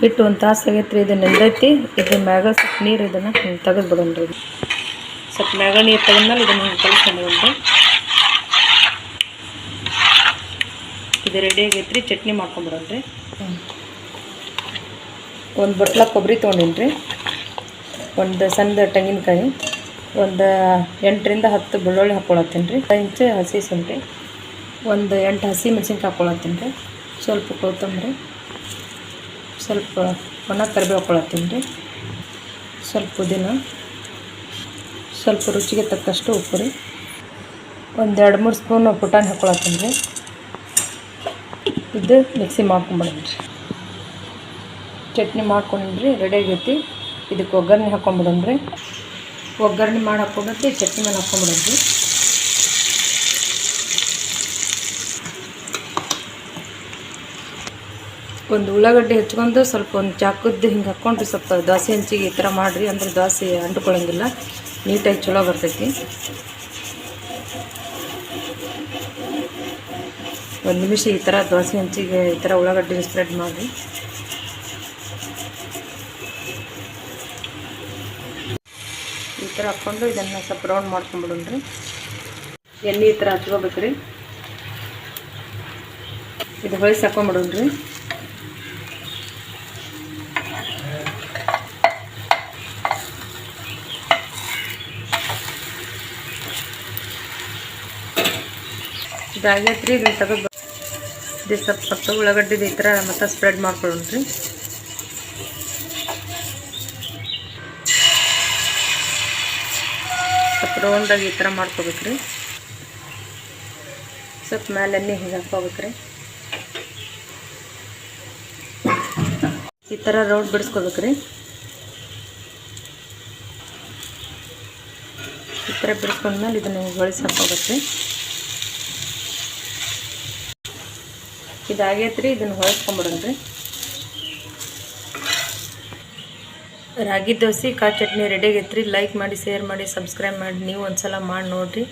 ಹಿಟ್ಟು ಒಂದು ತಾಸು ಆಗೈತ್ರಿ ಇದು ನೆಂದೈತಿ. ಇದ್ರ ಮ್ಯಾಗ ಸ್ವಲ್ಪ ನೀರು ಇದನ್ನು ಹಿಂಗೆ ತೆಗೆದು ಬಿಡೋಣ್ರಿ ಸ್ವಲ್ಪ ಮ್ಯಾಗ ನೀರು ತೆಗೆದ್ಮೇಲೆ ಇದನ್ನು ಹಿಂಗೆ ಕಲಿಸ್ಕೊಂಡ್ರಿ ಇದು ರೆಡಿ ಆಗೈತ್ರಿ, ಚಟ್ನಿ ಮಾಡ್ಕೊಂಬಿಡೋಣ್ರಿ ಒಂದು ಬಟ್ಲ ಕೊಬ್ಬರಿ ತೊಗೊಂಡಿನ್ರಿ. ಒಂದು ಸಣ್ಣ ತೆಂಗಿನಕಾಯಿ, ಒಂದು ಎಂಟರಿಂದ ಹತ್ತು ಬೆಳ್ಳುಳ್ಳಿ ಹಾಕ್ಕೊಳತ್ತೀನಿ ರೀ ಇಂಚು ಹಸಿ ಶುಂಠಿ, ಒಂದು ಎಂಟು ಹಸಿ ಮೆಣಸಿನ್ಕಾಯಿ ಹಾಕ್ಕೊಳತ್ತೀನಿ ರೀ ಸ್ವಲ್ಪ ಕೊತ್ತಂಬರಿ. ಸ್ವಲ್ಪ ಒಣ ಕರಿಬೇವು ಹಾಕ್ಕೊಳತ್ತೀನಿ ರೀ. ಸ್ವಲ್ಪ ಪುದೀನ, ಸ್ವಲ್ಪ ರುಚಿಗೆ ತಕ್ಕಷ್ಟು ಉಪ್ಪು ರೀ. ಒಂದು ಎರಡು ಮೂರು ಸ್ಪೂನು ಪುಟಾಣಿ ಹಾಕ್ಕೊಳತ್ತೀನಿ ರೀ. ಇದು ಮಿಕ್ಸಿ ಮಾಡ್ಕೊಂಬಿಡೋಣ ರೀ. ಚಟ್ನಿ ಮಾಡ್ಕೊಂಡ್ರಿ ರೆಡಿ ಆಗೈತಿ. ಇದಕ್ಕೆ ಒಗ್ಗರಣೆ ಹಾಕ್ಕೊಂಬಿಡೋಣ್ರಿ ಒಗ್ಗರಣೆ ಮಾಡಿ ಹಾಕ್ಕೊಂಡ್ರಿ ಚಟ್ನಿ ಮೇಲೆ ಹಾಕ್ಕೊಂಬಿಡೋಣ್ರಿ ಒಂದು ಉಳ್ಳಾಗಡ್ಡೆ ಹೆಚ್ಕೊಂಡು ಸ್ವಲ್ಪ ಒಂದು ಚಾಕುದ್ದು ಹಿಂಗೆ ಹಾಕ್ಕೊಂಡ್ರಿ ಸ್ವಲ್ಪ ದೋಸೆ ಹಂಚಿಗೆ ಈ ಥರ ಮಾಡಿರಿ ಅಂದ್ರೆ ದೋಸೆ ಅಂಟ್ಕೊಳ್ಳೋಂಗಿಲ್ಲ. ನೀಟಾಗಿ ಚಲೋ ಬರ್ತೈತಿ. ಒಂದು ನಿಮಿಷ ಈ ಥರ ದೋಸೆ ಹಂಚಿಗೆ ಈ ಥರ ಉಳ್ಳಾಗಡ್ಡೆ ಸ್ಪ್ರೆಡ್ ಮಾಡಿ ಈ ಥರ ಹಾಕ್ಕೊಂಡು ಇದನ್ನು ಸ್ವಲ್ಪ ರೌಂಡ್ ಮಾಡ್ಕೊಂಬಿಡೋಣ್ರಿ. ಎಣ್ಣೆ ಈ ಥರ ಹಚ್ಕೋಬೇಕ್ರಿ. ಇದು ಹೊಳಿಸಿ ಹಾಕೊಂಬಿಡೋಣ್ರಿ ಇದಾಗೈತ್ರಿ ಇದನ್ನ ತೆಗೆದು ಇದು ಸ್ವಲ್ಪ ಸ್ವಲ್ಪ ಉಳ್ಳಾಗಡ್ಡಿದು ಈ ಥರ ಮತ್ತೆ ಸ್ಪ್ರೆಡ್ ಮಾಡ್ಕೊಳ್ಳೋಣ್ರಿ. ಸ್ವಲ್ಪ ರೌಂಡಾಗಿ ಈ ಥರ ಮಾಡ್ಕೋಬೇಕ್ರಿ. ಸ್ವಲ್ಪ ಮೇಲೆ ಎಣ್ಣೆ ಹಿಂಗೆ ಹಾಕೋಬೇಕ್ರಿ ಈ ಥರ ರೌಂಡ್ ಬಿಡಿಸ್ಕೋಬೇಕ್ರಿ. ಈ ಥರ ಬಿಡಿಸ್ಕೊಂಡ್ಮೇಲೆ ಇದನ್ನು ಹೊಳಿಸಿ ಹಾಕ್ಕೋಬೇಕ್ರಿ ಇದಾಗೈತ್ರಿ, ಇದನ್ನು ಹೊಳಿಸ್ಕೊಂಬಿಡೋಣ್ರಿ. ರಾಗಿ ದೋಸೆ ಕಾಚಟ್ನಿ ಚಟ್ನಿ ರೆಡಿ ಆಗೈತ್ರಿ. ಲೈಕ್ ಮಾಡಿ ಶೇರ್ ಮಾಡಿ ಸಬ್ಸ್ಕ್ರೈಬ್ ಮಾಡಿ. ನೀವು ಒಂದ್ಸಲ ಮಾಡಿ ನೋಡಿರಿ.